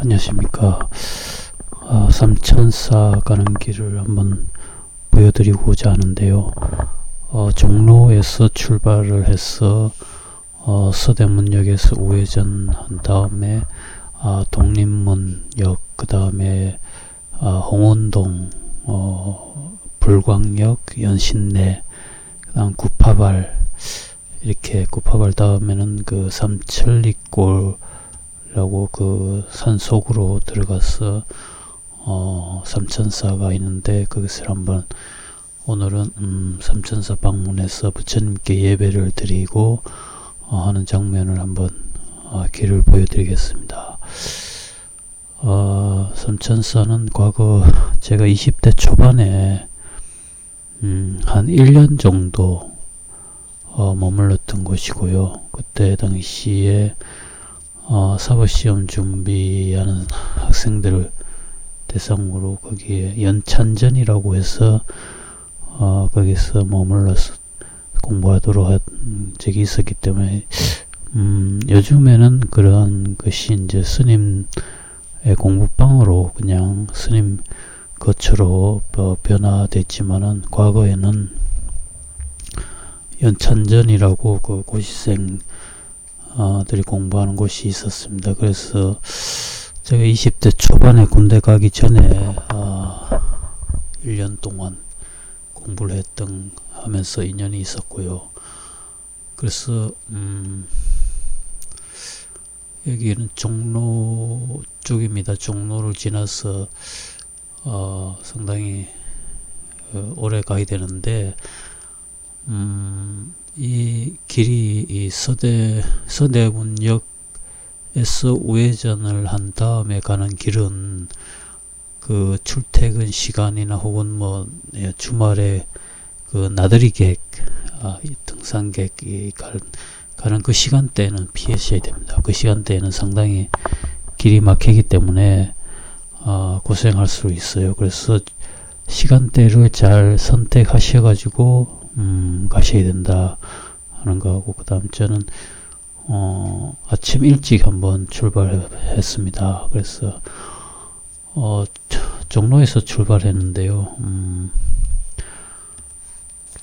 안녕하십니까. 아, 삼천사 가는 길을 한번 보여드리고자 하는데요. 어, 종로에서 출발을 해서 어, 서대문역에서 우회전 한 다음에 아, 독립문역 그 다음에 아, 홍원동 어, 불광역 연신내 그 다음 구파발 이렇게 구파발 다음에는 그 삼천리골 라고 그 산속으로 들어가서 어 삼천사가 있는데 거기서 한번 오늘은 음 삼천사 방문해서 부처님께 예배를 드리고 어 하는 장면을 한번 어 길을 보여드리겠습니다. 어 삼천사는 과거 제가 20대 초반에 음 한 1년 정도 어 머물렀던 곳이고요. 그때 당시에 어, 사법시험 준비하는 학생들을 대상으로 거기에 연찬전이라고 해서 어, 거기서 머물러서 공부하도록 한 적이 있었기 때문에 음, 요즘에는 그러한 것이 이제 스님의 공부방으로 그냥 스님 거처로 어, 변화됐지만은 과거에는 연찬전이라고 그 고시생 들이 공부하는 곳이 있었습니다. 그래서 제가 20대 초반에 군대 가기 전에 어, 1년 동안 공부를 했던 하면서 인연이 있었고요. 그래서 음, 여기는 종로 쪽입니다. 종로를 지나서 어, 상당히 어, 오래 가야 되는데 음, 이 길이 이 서대 서대문역에서 우회전을 한 다음에 가는 길은 그 출퇴근 시간이나 혹은 뭐 예, 주말에 그 나들이객 아, 등산객이 갈, 가는 그 시간대는 피하셔야 됩니다. 그 시간대에는 상당히 길이 막히기 때문에 아, 고생할 수 있어요. 그래서 시간대를 잘 선택하셔가지고 음, 가셔야 된다 하는 거하고 그 다음 저는 어, 아침 일찍 한번 출발했습니다. 그래서 어, 종로에서 출발했는데요. 음,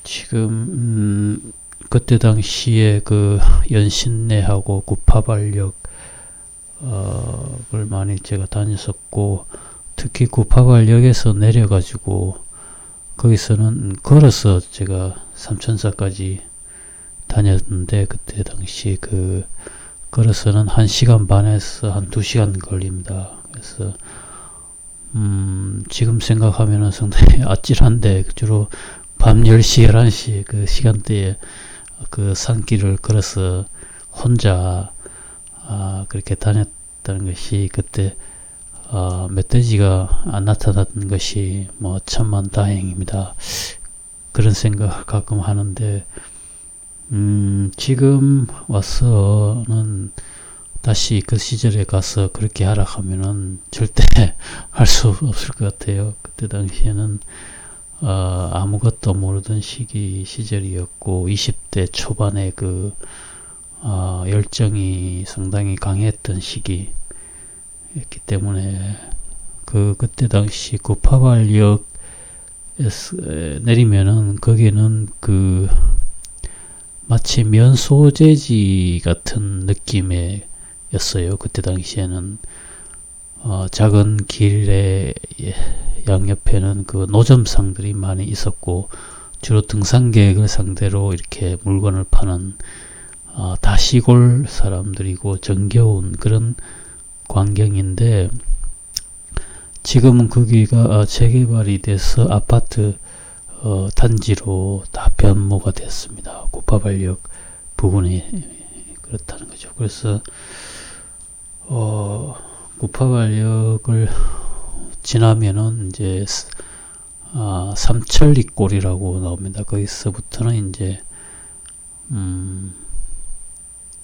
지금 음, 그때 당시에 그 연신내하고 구파발역 어, 을 많이 제가 다녔었고 특히 구파발역에서 내려가지고 거기서는 걸어서 제가 삼천사까지 다녔는데 그때 당시 그 걸어서는 한 시간 반에서 한 두 시간 걸립니다. 그래서 음 지금 생각하면은 상당히 아찔한데 주로 밤 10시, 11시 그 시간대에 그 산길을 걸어서 혼자 아 그렇게 다녔다는 것이 그때 어, 멧돼지가 안 나타났던 것이 뭐 천만 다행입니다. 그런 생각 가끔 하는데 음, 지금 와서는 다시 그 시절에 가서 그렇게 하라 하면은 절대 할 수 없을 것 같아요. 그때 당시에는 어, 아무것도 모르던 시기 시절이었고 20대 초반에 그 어, 열정이 상당히 강했던 시기 했기 때문에 그 그때 당시 구파발역에서 내리면은 거기는 그 마치 면 소재지 같은 느낌의 였어요. 그때 당시에는 어, 작은 길의 양옆에는 그 노점상들이 많이 있었고 주로 등산객을 상대로 이렇게 물건을 파는 어, 다 시골 사람들이고 정겨운 그런 광경인데 지금은 거기가 어, 재개발이 돼서 아파트 어, 단지로 다 변모가 됐습니다. 고파발역 부분이 그렇다는 거죠. 그래서 어, 고파발역을 지나면은 이제 아, 삼천리골이라고 나옵니다. 거기서부터는 이제 음,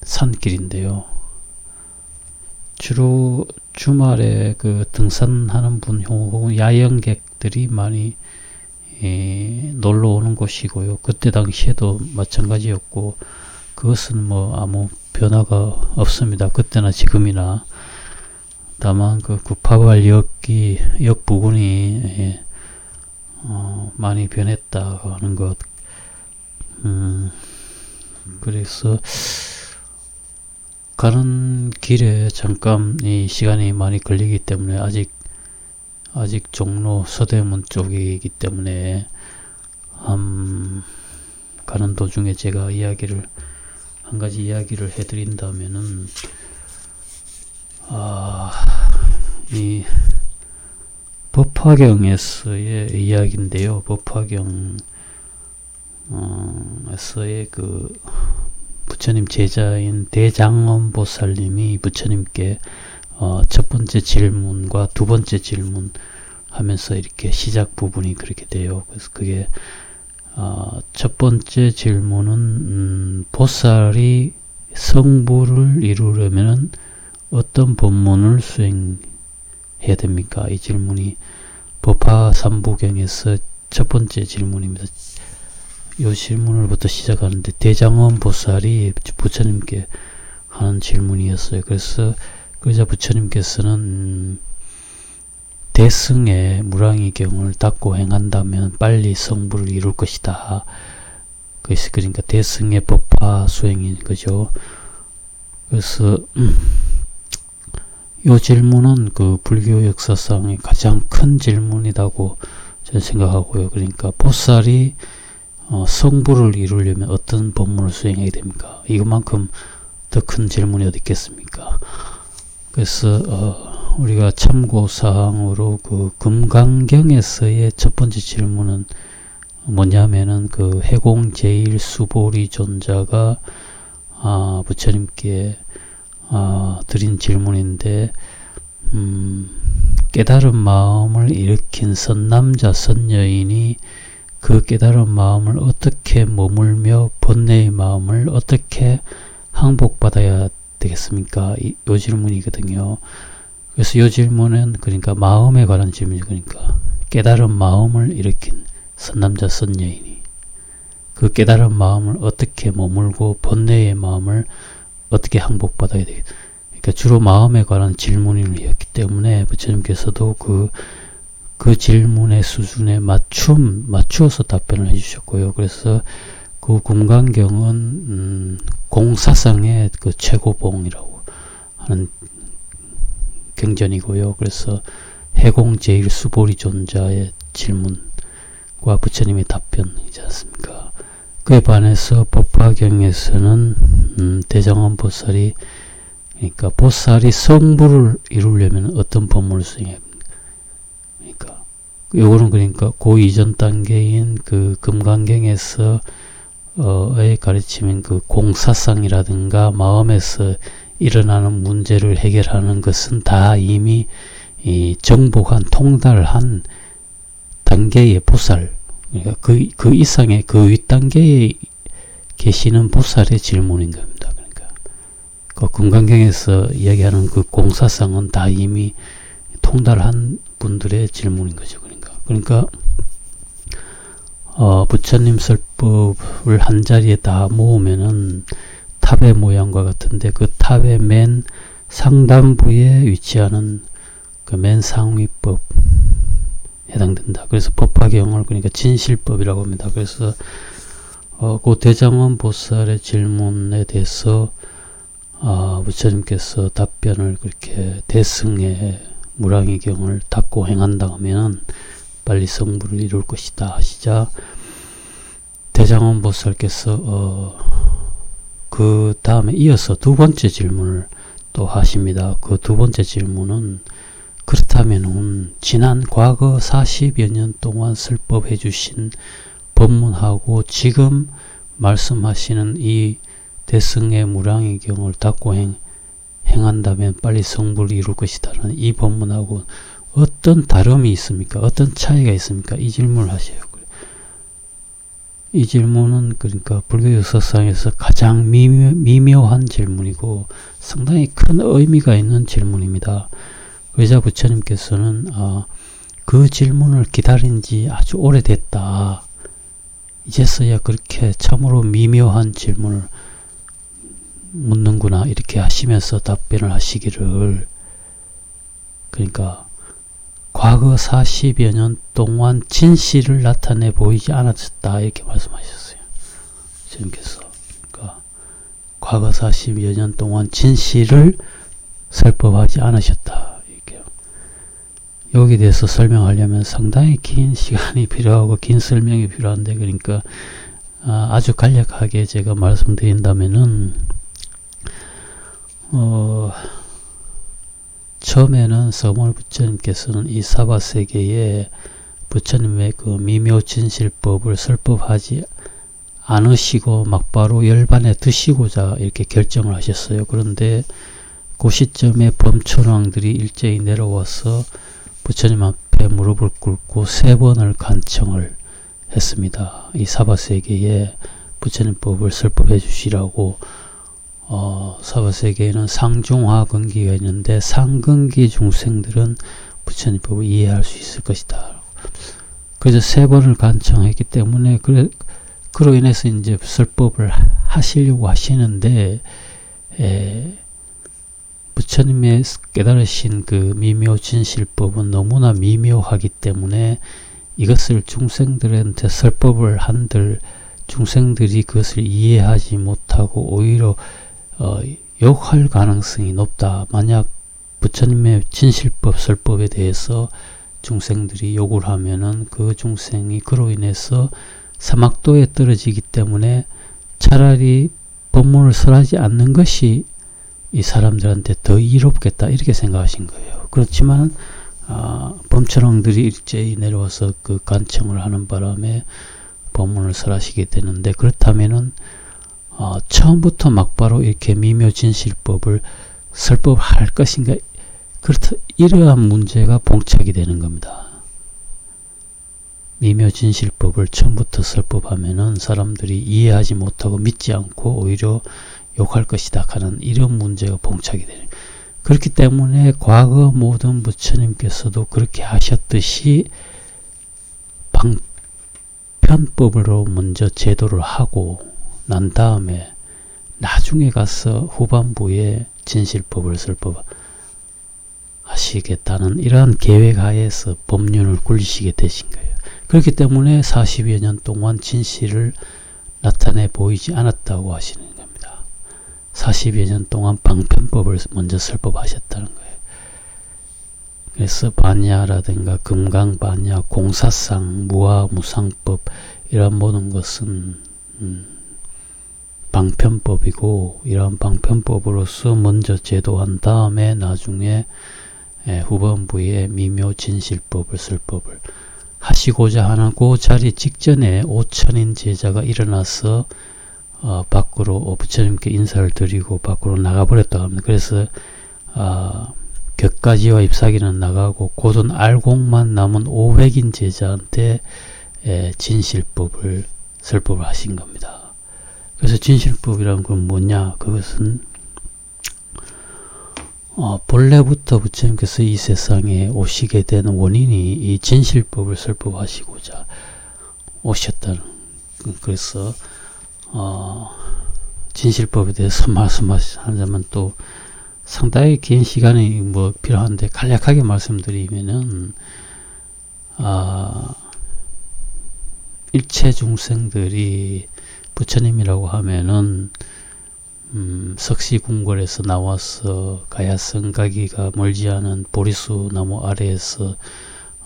산길인데요. 주로 주말에 그 등산하는 분 혹은 야영객들이 많이 예, 놀러 오는 곳이고요. 그때 당시에도 마찬가지였고 그것은 뭐 아무 변화가 없습니다. 그때나 지금이나 다만 그 구파발 역이 역 부근이 예, 어, 많이 변했다 하는 것. 음, 그래서 가는 길에 잠깐 이 시간이 많이 걸리기 때문에 아직 아직 종로 서대문 쪽이기 때문에 음, 가는 도중에 제가 이야기를 한 가지 이야기를 해드린다면은 아, 이 법화경에서의 이야기인데요. 법화경 어, 에서의 그 부처님 제자인 대장엄 보살님이 부처님께 어, 첫 번째 질문과 두 번째 질문 하면서 이렇게 시작 부분이 그렇게 돼요. 그래서 그게 어, 첫 번째 질문은 음, 보살이 성부를 이루려면 어떤 법문을 수행해야 됩니까? 이 질문이 법화 삼부경에서 첫 번째 질문입니다. 이 질문을부터 시작하는데 대장원 보살이 부처님께 하는 질문이었어요. 그래서 그러자 부처님께서는 음, 대승의 무랑이 경을 닦고 행한다면 빨리 성부를 이룰 것이다. 그래서 그러니까 대승의 법화 수행인 거죠. 그래서 음, 이 질문은 그 불교 역사상의 가장 큰 질문이라고 저는 생각하고요. 그러니까 보살이 어, 성부를 이루려면 어떤 법문을 수행해야 됩니까? 이것만큼 더 큰 질문이 어디 있겠습니까? 그래서 어, 우리가 참고 사항으로 그 금강경에서의 첫 번째 질문은 뭐냐면은 그 해공 제일 수보리 존자가 아, 부처님께 아, 드린 질문인데 음, 깨달은 마음을 일으킨 선남자 선여인이 그 깨달은 마음을 어떻게 머물며 번뇌의 마음을 어떻게 항복받아야 되겠습니까? 이, 요 질문이거든요. 그래서 요 질문은 그러니까 마음에 관한 질문이죠. 그러니까 깨달은 마음을 일으킨 선남자 선여인이 그 깨달은 마음을 어떻게 머물고 번뇌의 마음을 어떻게 항복받아야 되겠다. 그러니까 주로 마음에 관한 질문이었기 때문에 부처님께서도 그, 그 질문의 수준에 맞춤, 맞추어서 답변을 해주셨고요. 그래서 그 금강경은, 음, 공사상의 그 최고봉이라고 하는 경전이고요. 그래서 해공 제일 수보리 존자의 질문과 부처님의 답변이지 않습니까? 그에 반해서 법화경에서는 음, 대장원 보살이 그러니까 보살이 성부를 이루려면 어떤 법문을 수행해야 합니까? 요거는 그러니까 그 이전 단계인 그 금강경에서 어의 가르치면 그 공사상이라든가 마음에서 일어나는 문제를 해결하는 것은 다 이미 이 정복한 통달한 단계의 보살 그러니까 그, 그 이상의 그 윗단계에 계시는 보살의 질문인 겁니다. 그러니까 그 금강경에서 이야기하는 그 공사상은 다 이미 통달한 분들의 질문인 거죠. 그러니까 어, 부처님 설법을 한 자리에 다 모으면은 탑의 모양과 같은데 그 탑의 맨 상단부에 위치하는 그 맨 상위법 해당된다. 그래서 법화경을 그러니까 진실법이라고 합니다. 그래서 어, 그 대장원 보살의 질문에 대해서 어, 부처님께서 답변을 그렇게 대승의 무랑이경을 닦고 행한다 하면 빨리 성부를 이룰 것이다 하시자 대장원 보살께서 어, 그 다음에 이어서 두 번째 질문을 또 하십니다. 그 두 번째 질문은 그렇다면은 지난 과거 40여 년 동안 설법해 주신 법문하고 지금 말씀하시는 이 대승의 무량의 경을 닦고 행, 행한다면 빨리 성불을 이룰 것이다라는 이 법문하고 어떤 다름이 있습니까? 어떤 차이가 있습니까? 이 질문을 하셔요. 이 질문은 그러니까 불교 역사상에서 가장 미묘, 미묘 한 질문이고 상당히 큰 의미가 있는 질문입니다. 의자 부처님께서는 어, 그 질문을 기다린 지 아주 오래됐다. 이제서야 그렇게 참으로 미묘한 질문을 묻는구나 이렇게 하시면서 답변을 하시기를 그러니까 과거 40여 년 동안 진실을 나타내 보이지 않았다 이렇게 말씀하셨어요. 주님께서 그러니까 과거 40여 년 동안 진실을 설법하지 않으셨다. 이렇게 여기에 대해서 설명하려면 상당히 긴 시간이 필요하고 긴 설명이 필요한데 그러니까 아, 아주 간략하게 제가 말씀드린다면은 어, 처음에는 서물 부처님께서는 이 사바 세계에 부처님의 그 미묘 진실법을 설법하지 않으시고 막바로 열반에 드시고자 이렇게 결정을 하셨어요. 그런데 그 시점에 범천왕들이 일제히 내려와서 부처님 앞에 무릎을 꿇고 세 번을 간청을 했습니다. 이 사바 세계에 부처님 법을 설법해 주시라고 어, 사바 세계에는 상중하 근기가 있는데 상근기 중생들은 부처님 법을 이해할 수 있을 것이다. 그래서 세 번을 간청했기 때문에 그래 그로 인해서 이제 설법을 하시려고 하시는데 에, 부처님의 깨달으신 그 미묘 진실법은 너무나 미묘하기 때문에 이것을 중생들한테 설법을 한들 중생들이 그것을 이해하지 못하고 오히려 어, 욕할 가능성이 높다. 만약 부처님의 진실법 설법에 대해서 중생들이 욕을 하면은 그 중생이 그로 인해서 사막도에 떨어지기 때문에 차라리 법문을 설하지 않는 것이 이 사람들한테 더 이롭겠다 이렇게 생각하신 거예요. 그렇지만 아, 범천왕들이 일제히 내려와서 그 간청을 하는 바람에 법문을 설하시게 되는데 그렇다면은 어, 처음부터 막바로 이렇게 미묘진실법을 설법할 것인가 그렇다 이러한 문제가 봉착이 되는 겁니다. 미묘진실법을 처음부터 설법하면은 사람들이 이해하지 못하고 믿지 않고 오히려 욕할 것이다 하는 이런 문제가 봉착이 되는 그렇기 때문에 과거 모든 부처님께서도 그렇게 하셨듯이 방편법으로 먼저 제도를 하고 난 다음에 나중에 가서 후반부에 진실법을 설법 하시겠다는 이러한 계획 하에서 법륜을 굴리시게 되신 거예요. 그렇기 때문에 40여 년 동안 진실을 나타내 보이지 않았다고 하시는 겁니다. 40여 년 동안 방편법을 먼저 설법하셨다는 거예요. 그래서 반야라든가 금강 반야, 공사상, 무화, 무상법 이런 모든 것은 음, 방편법이고 이러한 방편법으로서 먼저 제도한 다음에 나중에 예, 후반부에 미묘 진실법을 쓸 법을 하시고자 하는 그 자리 직전에 5천인 제자가 일어나서 어, 밖으로 어, 부처님께 인사를 드리고 밖으로 나가버렸다고 합니다. 그래서 어, 격가지와 잎사귀는 나가고 곧은 알곡만 남은 500인 제자한테 에, 진실법을 설법을 하신 겁니다. 그래서 진실법이란 건 뭐냐? 그것은 어, 본래부터 부처님께서 이 세상에 오시게 된 원인이 이 진실법을 설법하시고자 오셨다는 그래서 어, 진실법에 대해서 말씀하자면 또 상당히 긴 시간이 뭐 필요한데 간략하게 말씀드리면은 아, 일체 중생들이 부처님이라고 하면은 음, 석시궁궐에서 나와서 가야성 가기가 멀지 않은 보리수 나무 아래에서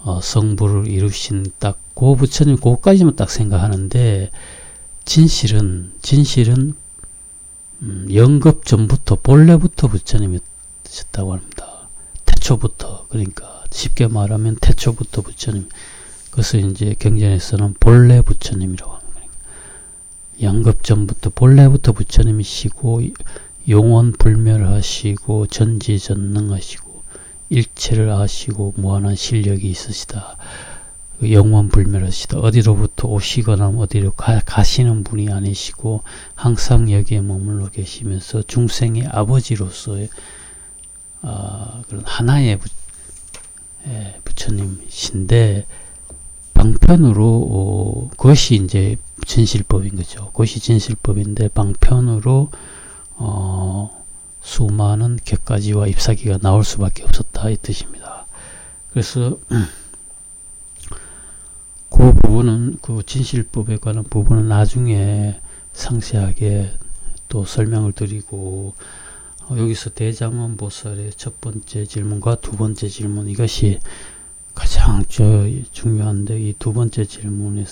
어, 성부를 이루신 딱그 부처님 그까지만 딱 생각하는데 진실은 진실은 음, 영급 전부터 본래부터 부처님이셨다고 합니다. 태초부터 그러니까 쉽게 말하면 태초부터 부처님 그것을 이제 경전에서는 본래 부처님이라고 합니다. 양급 전부터 본래부터 부처님이시고 용원 불멸하시고 전지전능하시고 일체를 아시고 무한한 실력이 있으시다. 영원 불멸하시다. 어디로부터 오시거나 어디로 가, 가시는 분이 아니시고 항상 여기에 머물러 계시면서 중생의 아버지로서의 어, 그런 하나의 부, 예, 부처님이신데 방편으로 어, 그것이 이제 진실법인 거죠. 그것이 진실법인데 방편으로 어, 수많은 격가지와 잎사귀가 나올 수밖에 없었다 이 뜻입니다. 그래서 그 부분은 그 진실법에 관한 부분은 나중에 상세하게 또 설명을 드리고 어, 여기서 대장원 보살의 첫 번째 질문과 두 번째 질문 이것이 가장 저 중요한데 이 두 번째 질문의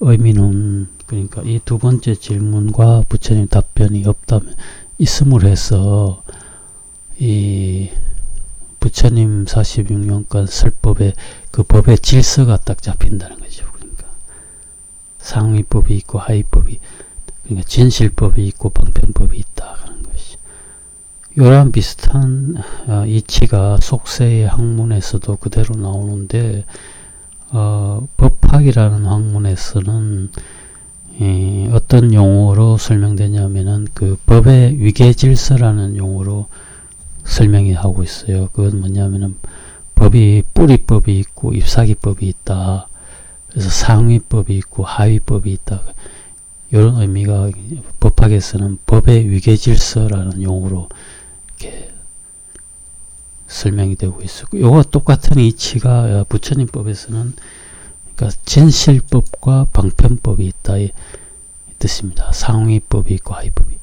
의미는 그러니까 이 두 번째 질문과 부처님 답변이 없다면 있음으로 해서 이 부처님 46년간 설법의 그 법의 질서가 딱 잡힌다는 거죠. 그러니까 상위법이 있고 하위법이 그러니까 진실법이 있고 방편법이 있다 하는 것이 이러한 비슷한 어, 이치가 속세의 학문에서도 그대로 나오는데 어, 법학이라는 학문에서는 이 어떤 용어로 설명되냐면은 그 법의 위계 질서라는 용어로 설명이 하고 있어요. 그건 뭐냐면은 법이 뿌리법이 있고 잎사귀법이 있다. 그래서 상위법이 있고 하위법이 있다. 이런 의미가 법학에서는 법의 위계 질서라는 용어로 이렇게 설명이 되고 있었고, 요거 똑같은 이치가 부처님법에서는 그러니까 진실법과 방편법이 있다 이 뜻입니다. 상위법이 있고 하위법이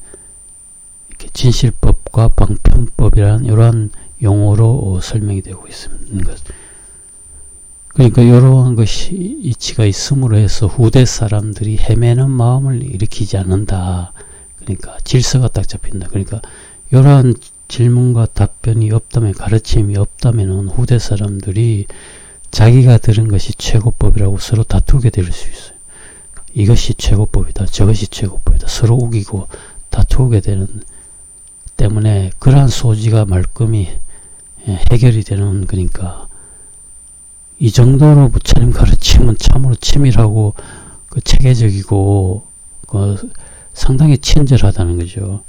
이렇게 진실법과 방편법이라는 이러한 용어로 설명이 되고 있습니다. 그러니까 이러한 것이 이치가 있음으로 해서 후대 사람들이 헤매는 마음을 일으키지 않는다. 그러니까 질서가 딱 잡힌다. 그러니까 이러한 질문과 답변이 없다면 가르침이 없다면 후대 사람들이 자기가 들은 것이 최고법이라고 서로 다투게 될 수 있어요. 이것이 최고법이다. 저것이 최고법이다. 서로 우기고 다투게 되는 때문에 그러한 소지가 말끔히 해결이 되는 그러니까 이 정도로 부처님 가르침은 참으로 치밀하고 그 체계적이고 그 상당히 친절하다는 거죠.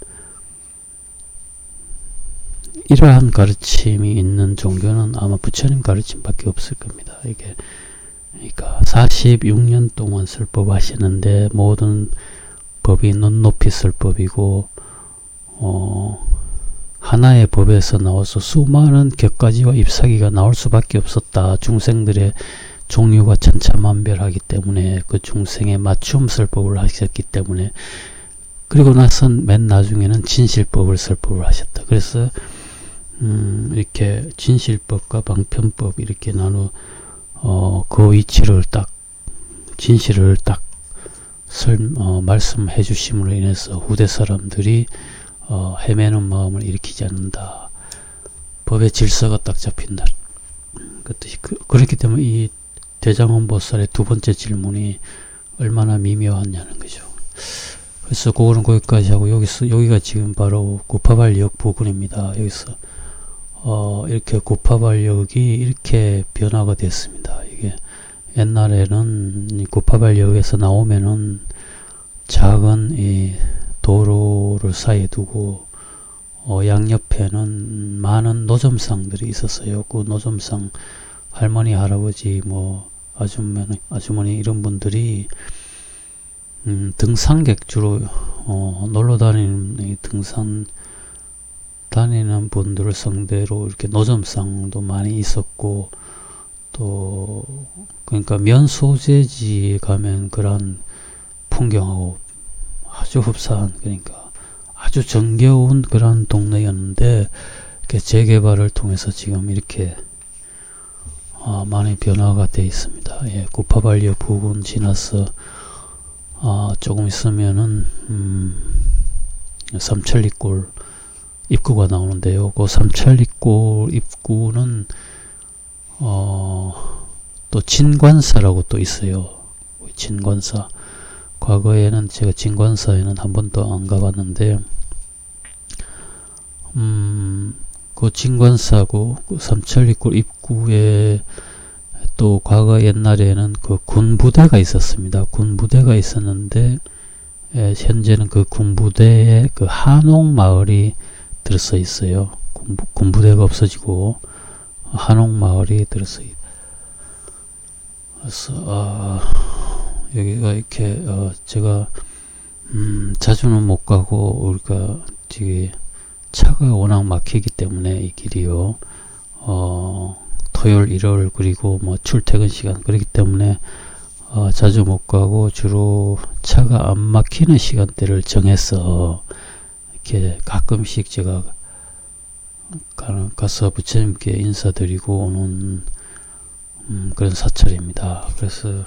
이러한 가르침이 있는 종교는 아마 부처님 가르침밖에 없을 겁니다. 이게 그러니까 46년 동안 설법하시는데 모든 법이 눈높이 설법이고 어 하나의 법에서 나와서 수많은 격가지와 잎사귀가 나올 수밖에 없었다. 중생들의 종류가 천차만별하기 때문에 그 중생에 맞춤 설법을 하셨기 때문에 그리고 나선 맨 나중에는 진실법을 설법을 하셨다. 그래서 음, 이렇게 진실법과 방편법 이렇게 나누 어, 그 위치를 딱 진실을 딱 설, 어, 말씀해 주심으로 인해서 후대 사람들이 어, 헤매는 마음을 일으키지 않는다. 법의 질서가 딱 잡힌다. 그 뜻이 그, 그렇기 때문에 이 대장원 보살의 두 번째 질문이 얼마나 미묘하냐는 거죠. 그래서 그거는 거기까지 하고 여기서 여기가 지금 바로 구파발 역 부근입니다. 여기서 어, 이렇게 구파발역이 이렇게 변화가 됐습니다. 이게 옛날에는 구파발역에서 나오면은 작은 이 도로를 사이에 두고 어, 양옆에는 많은 노점상들이 있었어요. 그 노점상 할머니, 할아버지, 뭐 아주머니, 아주머니 이런 분들이 음, 등산객 주로 어, 놀러 다니는 등산 다니는 분들을 상대로 이렇게 노점상도 많이 있었고 또 그러니까 면 소재지에 가면 그런 풍경하고 아주 흡사한 그러니까 아주 정겨운 그런 동네였는데 이렇게 재개발을 통해서 지금 이렇게 어, 많이 변화가 되어 있습니다. 예, 구파발리어 부근 지나서 어, 조금 있으면은 음, 삼천리골 입구가 나오는데요. 그 삼천리골 입구는 어, 또 진관사라고 또 있어요. 진관사. 과거에는 제가 진관사에는 한 번도 안 가봤는데, 음, 그 진관사고 그 삼천리골 입구에 또 과거 옛날에는 그 군부대가 있었습니다. 군부대가 있었는데 에, 현재는 그 군부대에 그 한옥 마을이 들어서 있어요. 군부, 군부 대가 없어지고 한옥 마을이 들어서 있. 그래서 아, 여기가 이렇게 어, 제가 음, 자주는 못 가고 우리가 되게 차가 워낙 막히기 때문에 이 길이요. 어, 토요일, 일요일 그리고 뭐 출퇴근 시간 그렇기 때문에 어, 자주 못 가고 주로 차가 안 막히는 시간대를 정해서 이렇게 가끔씩 제가 가, 가서 부처님께 인사드리고 오는 음, 그런 사찰입니다. 그래서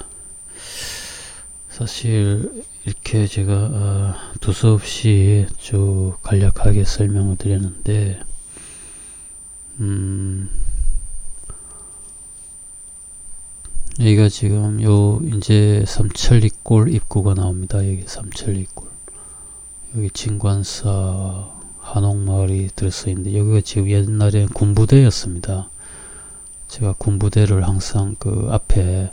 사실 이렇게 제가 어, 두서없이 쭉 간략하게 설명을 드렸는데 음, 여기가 지금 요 이제 삼천리골 입구가 나옵니다. 여기 삼천리골 여기 진관사 한옥마을이 들어서 있는데 여기가 지금 옛날에 군부대였습니다. 제가 군부대를 항상 그 앞에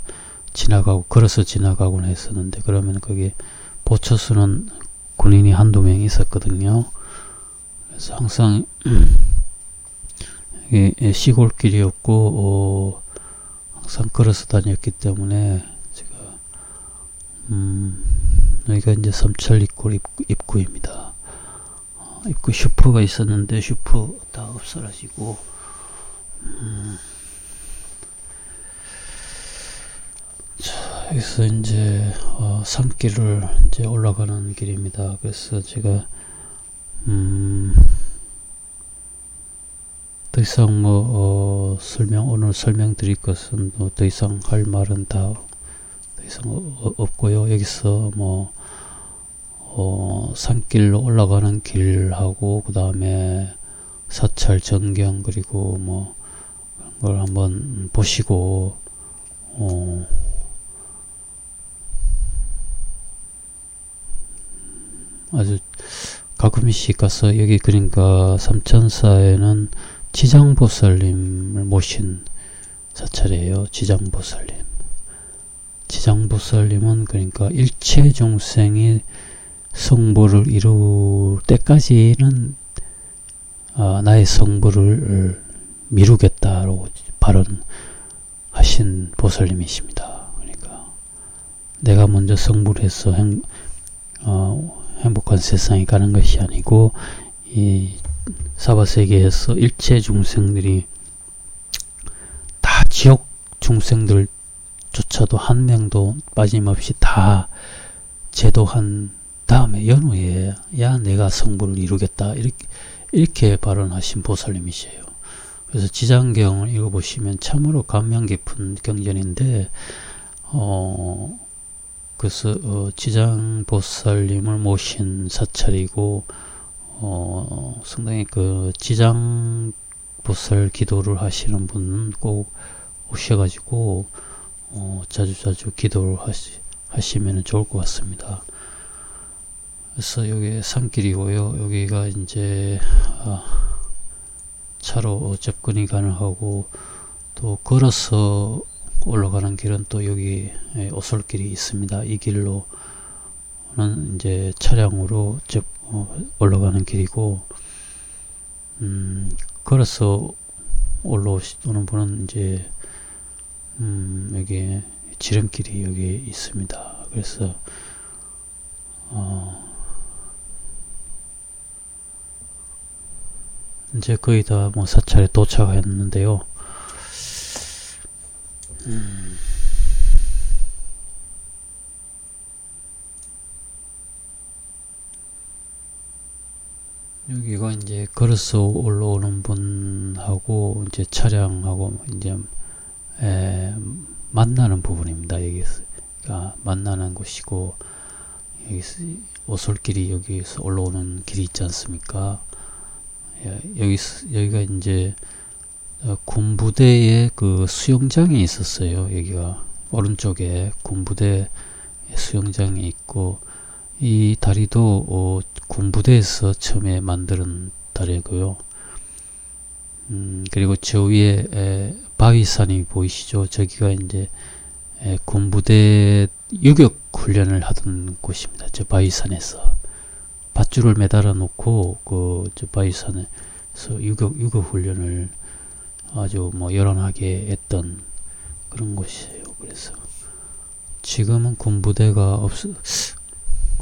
지나가고 걸어서 지나가곤 했었는데 그러면 거기 보초수는 군인이 한두 명 있었거든요. 그래서 항상 이게 시골길이었고 어, 항상 걸어서 다녔기 때문에 제가 음, 여기가 이제 삼천리골 입구, 입구 입니다. 어, 입구 슈퍼가 있었는데 슈퍼 다 없어가지고 음, 자, 여기서 이제 어, 산길을 이제 올라가는 길입니다. 그래서 제가 음, 더 이상 뭐 어, 설명 오늘 설명드릴 것은 뭐 더 이상 할 말은 다 더 이상 어, 없고요. 여기서 뭐 어, 산길로 올라가는 길하고 그 다음에 사찰 전경 그리고 뭐 그런 걸 한번 보시고 어, 아주 가끔씩 가서 여기 그러니까 삼천사에는 지장보살님을 모신 사찰이에요. 지장보살님. 지장보살님은 그러니까 일체 중생이 성불을 이룰 때까지는 아, 나의 성불을 미루겠다라고 발언하신 보살님이십니다. 그러니까 내가 먼저 성불해서 행, 어, 행복한 세상에 가는 것이 아니고 이 사바 세계에서 일체 중생들이 다 지옥 중생들조차도 한 명도 빠짐없이 다 제도한 다음에 연후에 야 내가 성불을 이루겠다 이렇게, 이렇게 발언하신 보살님이세요. 그래서 지장경을 읽어보시면 참으로 감명 깊은 경전인데 어, 그래서 어, 지장 보살님을 모신 사찰이고 어, 상당히 그 지장 보살 기도를 하시는 분은 꼭 오셔가지고 어, 자주 자주 기도를 하시, 하시면 좋을 것 같습니다. 그래서 여기 산길이고요. 여기가 이제 아, 차로 접근이 가능하고 또 걸어서 올라가는 길은 또 여기 예, 오솔길이 있습니다. 이 길로는 이제 차량으로 접, 어, 올라가는 길이고 음, 걸어서 올라오시는 분은 이제 음, 여기 지름길이 여기 있습니다. 그래서 어, 이제 거의 다 뭐 사찰에 도착했는데요. 음. 여기가 이제 걸어서 올라오는 분하고 이제 차량하고 이제 에, 만나는 부분입니다. 여기서 그러니까 만나는 곳이고 여기서 오솔길이 여기서 올라오는 길이 있지 않습니까? 예, 여기 여기가 이제 어, 군부대에 그 수영장이 있었어요. 여기가 오른쪽에 군부대 수영장이 있고 이 다리도 어, 군부대에서 처음에 만드는 다리고요. 음, 그리고 저 위에 에, 바위산이 보이시죠? 저기가 이제 에, 군부대 유격 훈련을 하던 곳입니다. 저 바위산에서 밧줄을 매달아 놓고 그저 바위산에서 유격 유격 훈련을 아주 뭐 요란하게 했던 그런 곳이에요. 그래서 지금은 군부대가 없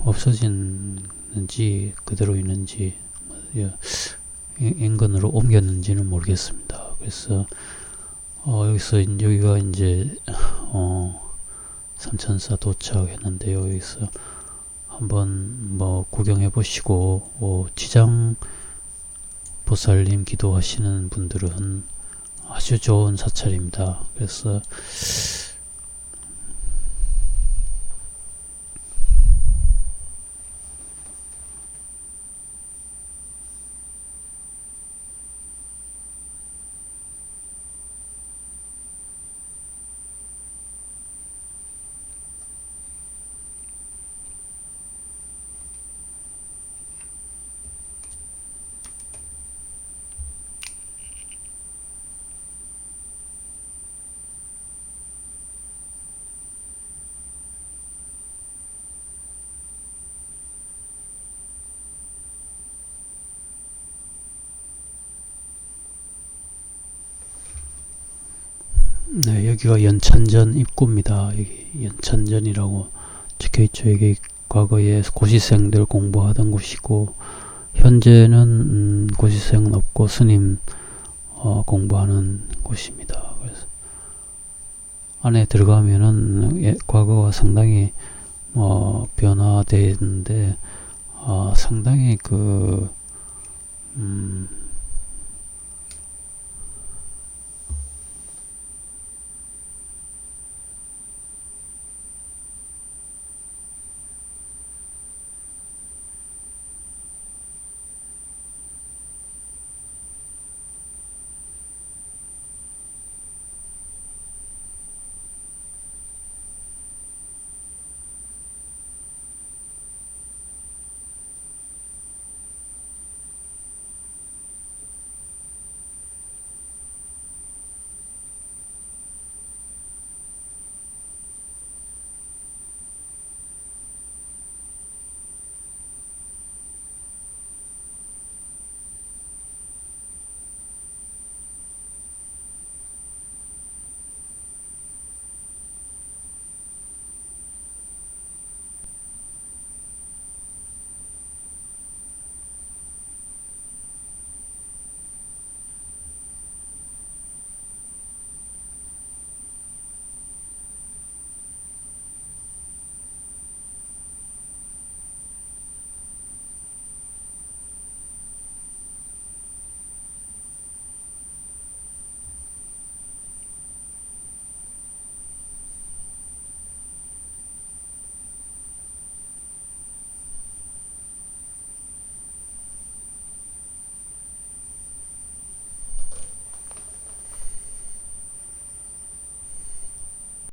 없어졌는지 그대로 있는지 뭐, 예, 인근으로 옮겼는지는 모르겠습니다. 그래서 어, 여기서 여기가 이제 어, 삼천사 도착했는데 여기서 한번 뭐 구경해 보시고 어, 지장 보살님 기도하시는 분들은 아주 좋은 사찰입니다. 그래서 네, 여기가 연찬전 입구입니다. 여기 연찬전이라고 적혀 있죠. 여기 과거에 고시생들 공부하던 곳이고 현재는 음, 고시생은 없고 스님 어, 공부하는 곳입니다. 그래서 안에 들어가면은 예, 과거와 상당히 뭐 변화되어 있는데 어, 상당히 그 음,